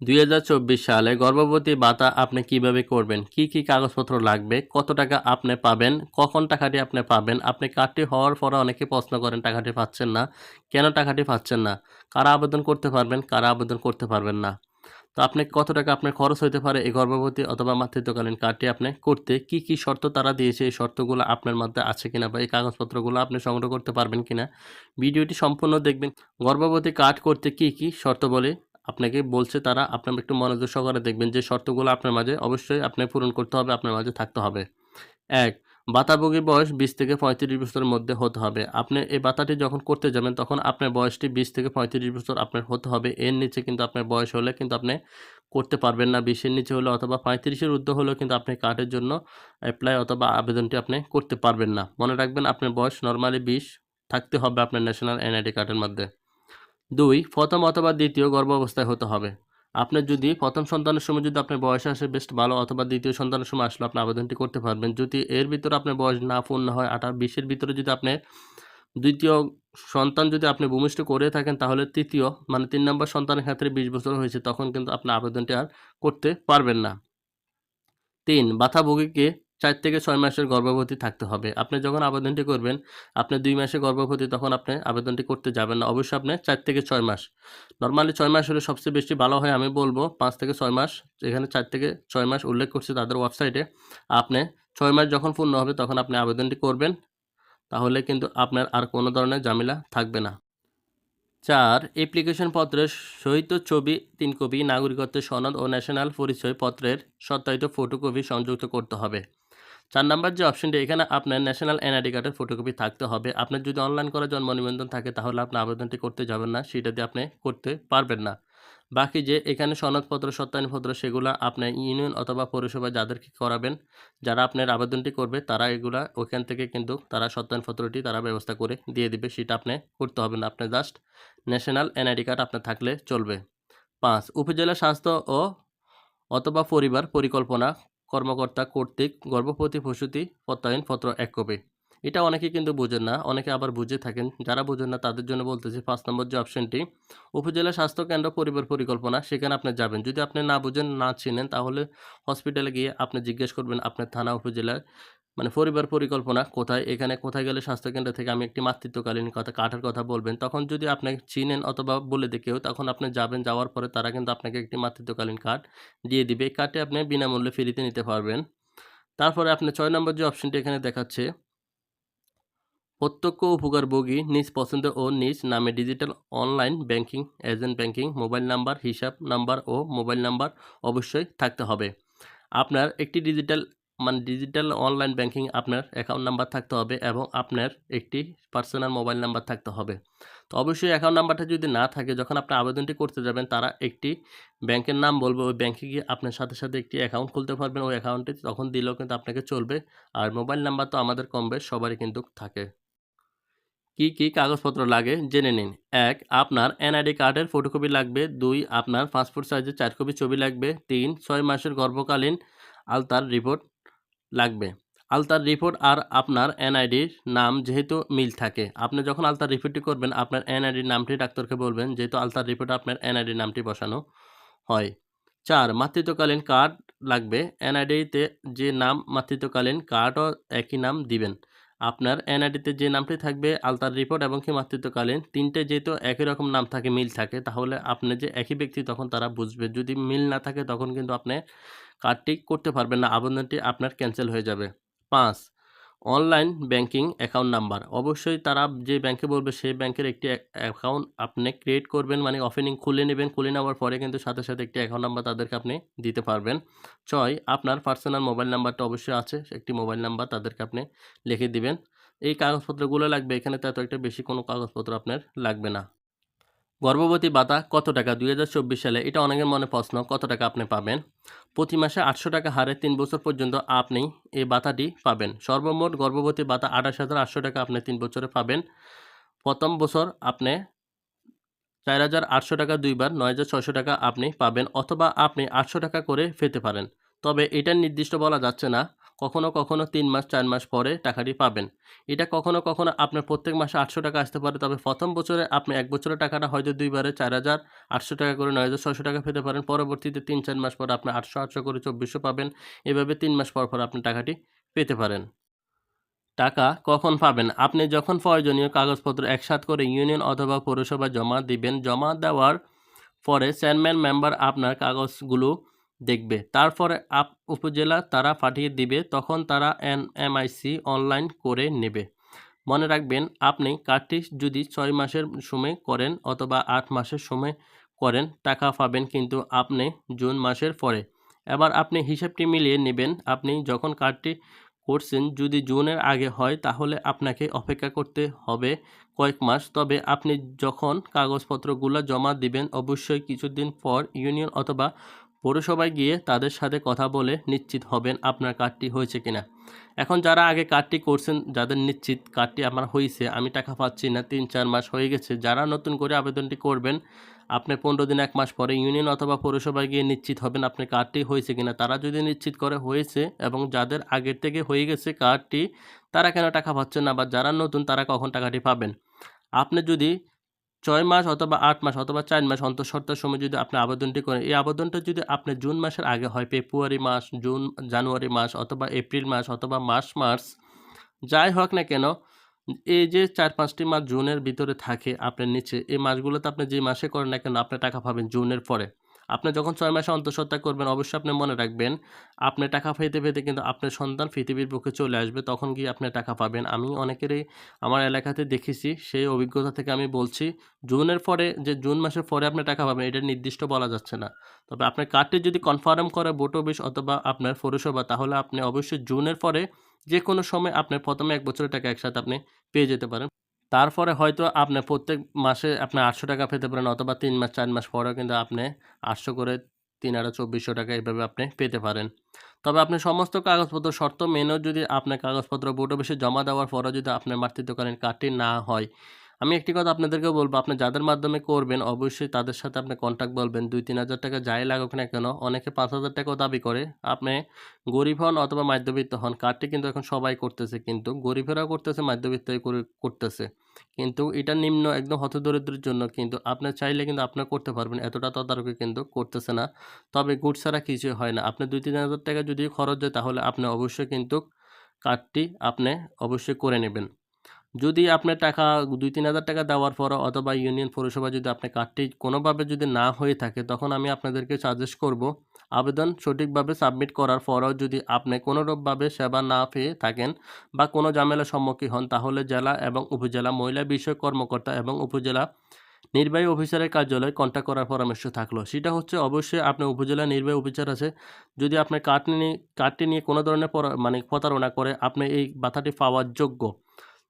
দুই হাজার চব্বিশ সালে গর্ভবতী ভাতা আপনি কীভাবে করবেন? কি কি কাগজপত্র লাগবে? কত টাকা আপনি পাবেন? কখন টাকাটি আপনি পাবেন? আপনি কার্ডটি হওয়ার পরে অনেকে প্রশ্ন করেন, টাকাটি পাচ্ছেন না? কেন টাকাটি পাচ্ছেন না? কারা আবেদন করতে পারবেন? কারা আবেদন করতে পারবেন না? তো আপনি কত টাকা আপনার খরচ হতে পারে এই গর্ভবতী অথবা মাতৃত্বকালীন কার্ডটি আপনি করতে? কি কি শর্ত তারা দিয়েছে? এই শর্তগুলো আপনার মধ্যে আছে কিনা বা এই কাগজপত্রগুলো আপনি সংগ্রহ করতে পারবেন কিনা? ভিডিওটি সম্পূর্ণ দেখবেন। গর্ভবতী কার্ড করতে কি কি শর্ত বলে? আপনাকে বলছে তারা আপনার একটু মনোযোগ সহকারে দেখবেন যে শর্তগুলো আপনার মাঝে অবশ্যই আপনি পূরণ করতে হবে, আপনার মাঝে থাকতে হবে। এক বাতাভোগীর বয়স বিশ থেকে পঁয়ত্রিশ বছরের মধ্যে হতে হবে। আপনি এই বাতাটি যখন করতে যাবেন, তখন আপনার বয়সটি বিশ থেকে পঁয়ত্রিশ বছর আপনার হতে হবে। এর নিচে কিন্তু আপনার বয়স হলে কিন্তু আপনি করতে পারবেন না। বিশের নিচে হলে অথবা পঁয়ত্রিশের ঊর্ধ্ব হলেও কিন্তু আপনি কার্ডের জন্য অ্যাপ্লাই অথবা আবেদনটি আপনি করতে পারবেন না। মনে রাখবেন, আপনার বয়স নর্মালি বিশ, থাকতে হবে আপনার ন্যাশনাল এনআইডি কার্ডের মধ্যে। দুই, প্রথম অথবা দ্বিতীয় গর্ভ অবস্থায় হতে হবে। আপনার যদি প্রথম সন্তানের সময় যদি আপনার বয়স আসে, বেশ ভালো, অথবা দ্বিতীয় সন্তানের সময় আসলে আপনি আবেদনটি করতে পারবেন। যদি এর ভিতরে আপনার বয়স না পূর্ণ হয়, আঠারো, বিশের ভিতরে যদি আপনি দ্বিতীয় সন্তান যদি আপনি ভূমিষ্ঠ করে থাকেন, তাহলে তৃতীয় মানে তিন নম্বর সন্তানের ক্ষেত্রে বিশ বছর হয়েছে, তখন কিন্তু আপনি আবেদনটি আর করতে পারবেন না। তিন বাথাভোগীকে চার থেকে ছয় মাসের গর্ভবতী থাকতে হবে। আপনি যখন আবেদনটি করবেন, আপনি দুই মাসে গর্ভবতী তখন আপনি আবেদনটি করতে যাবেন না। অবশ্যই আপনি চার থেকে ছয় মাস। নর্মালি ছয় মাস হলে সবচেয়ে বেশি ভালো হয় আমি বলব পাঁচ থেকে ছয় মাস। এখানে চার থেকে ছয় মাস উল্লেখ করছে তাদের ওয়েবসাইটে। আপনি ছয় মাস যখন পূর্ণ হবে তখন আপনি আবেদনটি করবেন। তাহলে কিন্তু আপনার আর কোনো ধরনের ঝামেলা থাকবে না। চার অ্যাপ্লিকেশন পত্রের সহিত ছবি, তিন কপি, নাগরিকত্বের সনদ ও ন্যাশনাল পরিচয় পত্রের সত্যায়িত ফটোকপি সংযুক্ত করতে হবে। চার নাম্বার যে অপশনটি এখানে আপনার ন্যাশনাল এনআইডি কার্ডের ফটোকপি থাকতে হবে। আপনার যদি অনলাইন করা জন্ম নিবন্ধন থাকে, তাহলে আপনি আবেদনটি করতে যাবেন না, সেটা দিয়ে আপনি করতে পারবেন না। বাকি যে এখানে সনদপত্র, সত্যায়নপত্র, সেগুলো আপনার ইউনিয়ন অথবা পৌরসভা যাদেরকে করাবেন, যারা আপনার আবেদনটি করবে, তারা এগুলা ওইখান থেকে কিন্তু তারা সত্যায়নপত্রটি তারা ব্যবস্থা করে দিয়ে দিবে, সেটা আপনি করতে হবে না। আপনি জাস্ট ন্যাশনাল এনআইডি কার্ড আপনার থাকলে চলবে। পাঁচ, উপজেলা স্বাস্থ্য ও অথবা পরিবার পরিকল্পনা কর্মকর্তা কর্তৃক গর্ভবতী প্রসূতি প্রত্যয়নপত্র এক কপি। এটা অনেকে কিন্তু বোঝেন না, অনেকে আবার বুঝে থাকেন। যারা বোঝেন না, তাদের জন্য বলতেছি পাঁচ নম্বর যে অপশনটি উপজেলা স্বাস্থ্য কেন্দ্র পরিবার পরিকল্পনা, সেখানে আপনি যাবেন। যদি আপনি না বুঝেন, না চিনেন, তাহলে হসপিটালে গিয়ে আপনি জিজ্ঞেস করবেন আপনার থানা উপজেলায় মানে পরিবার পরিকল্পনা, কোথায়, এখানে কোথায় গেলে স্বাস্থ্যকেন্দ্র থেকে আমি একটি মাতৃত্বকালীন কথা কাঠার কথা বলবেন, তখন যদি আপনি চিনেন অথবা বলে দে কেউ, তখন আপনি যাবেন, যাওয়ার পরে তারা কিন্তু আপনাকে একটি মাতৃত্বকালীন কার্ড দিয়ে দিবে। এই কার্ডটি আপনি বিনামূল্যে ফ্রিতে নিতে পারবেন। তারপরে আপনি ছয় নম্বর যে অপশনটি এখানে দেখাচ্ছে, প্রত্যক্ষ উপকারভোগী নিজ পছন্দ ও নিজ নামে digital online banking agent banking mobile number হিসাব নাম্বার ও মোবাইল নাম্বার অবশ্যই থাকতে হবে। আপনার একটি ডিজিটাল মানে ডিজিটাল অনলাইন ব্যাংকিং আপনার অ্যাকাউন্ট নাম্বার থাকতে হবে এবং আপনার একটি পার্সোনাল মোবাইল নাম্বার থাকতে হবে। তো অবশ্যই অ্যাকাউন্ট নাম্বারটা যদি না থাকে, যখন আপনি আবেদনটি করতে যাবেন, তারা একটি ব্যাংকের নাম বলবে, ওই ব্যাংকে গিয়ে আপনার সাথে সাথে একটি অ্যাকাউন্ট খুলতে পারবেন। ওই অ্যাকাউন্টে তখন দিলেও কিন্তু আপনাকে চলবে। আর মোবাইল নাম্বার তো আমাদের কম বেশ, সবারই কিন্তু থাকে। কি কি কাগজপত্র লাগে? জেনে নিন। এক, আপনার এনআইডি কার্ডের ফটোকপি লাগবে। দুই, আপনার পাসপোর্ট সাইজের চার কপি ছবি লাগবে। তিন, ছয় মাসের গর্ভকালীন আলতার রিপোর্ট লাগবে। আলতার রিপোর্ট আর আপনার এনআইডির নাম যেহেতু মিল থাকে। আপনি যখন আলতার রিপোর্টটি করবেন, আপনার এনআইডির নামটি ডাক্তারকে বলবেন যেহেতু আলতার রিপোর্ট আপনার এনআইডির নামটি বসানো হয়। চার, মাতৃত্বকালীন কার্ড লাগবে। এনআইডিতে যে নাম, মাতৃত্বকালীন কার্ডও একই নাম দিবেন। আপনার এনআইডিতে যে নামটি থাকবে আলতার রিপোর্ট এবং কি মাতৃত্বকালীন তিনটে যেহেতু একই রকম নাম থাকে, মিল থাকে, তাহলে আপনি যে একই ব্যক্তি তখন তারা বুঝবে। যদি মিল না থাকে, তখন কিন্তু আপনি কার্ডটি করতে পারবেন না, আবেদনটি আপনার ক্যান্সেল হয়ে যাবে। পাঁচ অনলাইন ব্যাংকিং অ্যাকাউন্ট নাম্বার। অবশ্যই তারা যে ব্যাংকে বলবে, সেই ব্যাংকের একটি অ্যাকাউন্ট আপনি ক্রিয়েট করবেন মানে ওপেনিং খুলে নেবেন। খুলে নেওয়ার পরে কিন্তু সাথে সাথে একটি অ্যাকাউন্ট নাম্বার তাদেরকে আপনি দিতে পারবেন। ছয়, আপনার পার্সোনাল মোবাইল নাম্বারটা অবশ্যই আছে। একটি মোবাইল নাম্বার তাদেরকে আপনি লিখে দিবেন। এই কাগজপত্রগুলো লাগবে। এখানে তো এত একটা বেশি কোনো কাগজপত্র আপনার লাগবে না। গর্ভবতী ভাতা কত টাকা? দুই হাজার চব্বিশ সালে এটা অনেকের মনে প্রশ্ন, কত টাকা আপনি পাবেন? প্রতি মাসে আটশো টাকা হারে তিন বছর পর্যন্ত আপনি এই ভাতাটি পাবেন। সর্বমোট গর্ভবতী ভাতা আঠাশ হাজার আটশো টাকা আপনি তিন বছরে পাবেন। প্রথম বছর আপনি চার হাজার আটশো টাকা দুইবার, নয় হাজার ছয়শো টাকা আপনি পাবেন অথবা আপনি আটশো টাকা করে পেতে পারেন। তবে এটা নির্দিষ্ট বলা যাচ্ছে না। কখনো কখনো তিন মাস, চার মাস পরে টাকাটি পাবেন। এটা কখনো কখনো আপনার প্রত্যেক মাসে আটশো টাকা আসতে পারে, তবে প্রথম বছরে আপনি এক বছরের টাকাটা হয়তো দুইবারে চার হাজার, আটশো টাকা করে নয় হাজার ছশো টাকা পেতে পারেন। পরবর্তীতে তিন, চার মাস পর আপনি আটশো আটশো করে চব্বিশশো পাবেন। এভাবে তিন মাস পর পর আপনি টাকাটি পেতে পারেন। টাকা কখন পাবেন? আপনি যখন প্রয়োজনীয় কাগজপত্র একসাথ করে ইউনিয়ন অথবা পৌরসভা জমা দিবেন, জমা দেওয়ার পরে চেয়ারম্যান, মেম্বার আপনার কাগজগুলো দেখবে। তারপরে আপ উপজেলা তারা পাঠিয়ে দিবে, তখন তারা এন এমআইসি অনলাইন করে নেবে। মনে রাখবেন, আপনি কার্ডটি যদি ছয় মাসের সময় করেন অথবা আট মাসের সময় করেন, টাকা পাবেন কিন্তু আপনি জুন মাসের পরে। এবার আপনি হিসাবটি মিলিয়ে নেবেন, আপনি যখন কার্ডটি করছেন, যদি জুনের আগে হয়, তাহলে আপনাকে অপেক্ষা করতে হবে কয়েক মাস। তবে আপনি যখন কাগজপত্রগুলো জমা দিবেন, অবশ্যই কিছুদিন পর ইউনিয়ন অথবা পৌরসভায় গিয়ে তাদের সাথে কথা বলে নিশ্চিত হবেন আপনার কার্ডটি হয়েছে কিনা। এখন যারা আগে কার্ডটি করছেন, যাদের নিশ্চিত কার্ডটি আমার হয়েছে আমি টাকা পাচ্ছি না, তিন, চার মাস হয়ে গেছে, যারা নতুন করে আবেদনটি করবেন, আপনি পনেরো দিন, এক মাস পরে ইউনিয়ন অথবা পৌরসভায় গিয়ে নিশ্চিত হবেন আপনার কার্ডটি হয়েছে কিনা। তারা যদি নিশ্চিত করে হয়েছে এবং যাদের আগের থেকে হয়ে গেছে কার্ডটি, তারা কেন টাকা পাচ্ছেন না বা যারা নতুন, তারা কখন টাকাটি পাবেন? আপনি যদি ছয় মাস অথবা আট মাস অথবা চার মাস অন্তঃসত্ত্বার সময় যদি আপনি আবেদনটি করেন, এই আবেদনটা যদি আপনি জুন মাসের আগে হয়, ফেব্রুয়ারি মাস, জুন, জানুয়ারি মাস অথবা এপ্রিল মাস অথবা মার্চ মাস যাই হোক না কেন, এই যে চার পাঁচটি মাস জুনের ভিতরে থাকে আপনার নিচে, এই মাসগুলোতে আপনি যে মাসে করেন না কেন, আপনি টাকা পাবেন জুনের পরে। আপনি যখন ছয় মাসে অন্তঃসত্ত্বা করবেন, অবশ্যই আপনি মনে রাখবেন আপনি টাকা পেতে পেতে কিন্তু আপনার সন্তান পৃথিবীর বুকে চলে আসবে, তখন গিয়ে আপনি টাকা পাবেন। আমি অনেকেরই আমার এলাকাতে দেখেছি, সেই অভিজ্ঞতা থেকে আমি বলছি, জুনের পরে যে জুন মাসের পরে আপনি টাকা পাবেন, এটা নির্দিষ্ট বলা যাচ্ছে না। তবে আপনার কার্ডটি যদি কনফার্ম করে বোট অফিস অথবা আপনার পৌরসভা, তাহলে আপনি অবশ্যই জুনের পরে যে কোনো সময় আপনার প্রথমে এক বছরের টাকা একসাথে আপনি পেয়ে যেতে পারেন। তারপরে হয়তো আপনি প্রত্যেক মাসে আপনি আটশো টাকা পেতে পারেন অথবা তিন মাস, চার মাস পরেও কিন্তু আপনি আটশো করে তিন আরও চব্বিশশো টাকা এইভাবে আপনি পেতে পারেন। তবে আপনি সমস্ত কাগজপত্র, শর্ত মেনেও যদি আপনার কাগজপত্র বোর্ড অফিসে জমা দেওয়ার পরেও যদি আপনার মাতৃত্বকালীন কার্ডটি না হয় আমি একটি কথা আপনাদেরকে বলব, আপনি যাদের মাধ্যমে করবেন, অবশ্যই তাদের সাথে আপনি কন্ট্যাক্ট বলবেন। দুই, তিন হাজার টাকা যাই লাগুক না কেন, অনেকে পাঁচ হাজার টাকাও দাবি করে। আপনি গরিব হন অথবা মধ্যবিত্ত হন কার্ডটি কিন্তু এখন সবাই করতেছে কিন্তু, গরিবেরাও করতেছে মধ্যবিত্ত করতেছে। কিন্তু এটা নিম্ন, একদম হতদরিদ্রের জন্য কিন্তু আপনি চাইলে কিন্তু আপনার করতে পারবেন, এতটা তদারকি কিন্তু করতেছে না। তবে গুড ছাড়া কিছুই হয় না। আপনি দুই, তিন হাজার টাকা যদি খরচ হয় তাহলে আপনি অবশ্যই কিন্তু কার্ডটি আপনি অবশ্যই করে নেবেন। যদি আপনার টাকা দুই, তিন হাজার টাকা দেওয়ার পর অথবা ইউনিয়ন পৌরসভা যদি আপনার কার্ডটি কোনোভাবে যদি না হয়ে থাকে, তখন আমি আপনাদেরকে সাজেস্ট করব আবেদন সঠিকভাবে সাবমিট করার পরও যদি আপনি কোনোরূপভাবে সেবা না পেয়ে থাকেন বা কোনো ঝামেলার সম্মুখীন হন, তাহলে জেলা এবং উপজেলা মহিলা বিষয়ক কর্মকর্তা এবং উপজেলা নির্বাহী অফিসারের কার্যালয়ে কন্ট্যাক্ট করার পরামর্শ থাকল। সেটা হচ্ছে অবশ্যই আপনার উপজেলা নির্বাহী অফিসার আছে, যদি আপনার কার্ড নিয়ে, কার্ডটি নিয়ে কোনো ধরনের মানে প্রতারণা করে, আপনি এই বাধাটি পাওয়ার যোগ্য।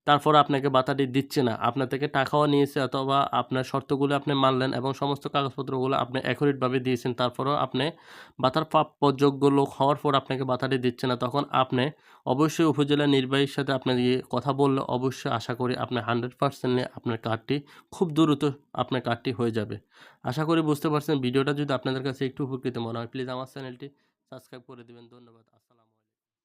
তারপর আপনাকে বাতাটি দিচ্ছে না। আপনার থেকে টাকাও নিয়েছে অথবা আপনার শর্তগুলো আপনি মানলেন এবং সমস্ত কাগজপত্রগুলো আপনি অ্যাকুরেটভাবে দিয়েছেন, তারপরেও আপনি বাতার প্রাপ্যযোগ্য লোক হওয়ার পর আপনাকে বাতাটি দিচ্ছে না। তখন আপনি অবশ্যই উপজেলা নির্বাহীর সাথে আপনার গিয়ে কথা বললে অবশ্যই আশা করি আপনার হান্ড্রেড পার্সেন্টে আপনার কার্ডটি খুব দ্রুত আপনার কার্ডটি হয়ে যাবে। আশা করি বুঝতে পারছেন। ভিডিওটা যদি আপনাদের কাছে একটু উপকৃত মনে হয় প্লিজ আমার চ্যানেলটি সাবস্ক্রাইব করে দেবেন। ধন্যবাদ।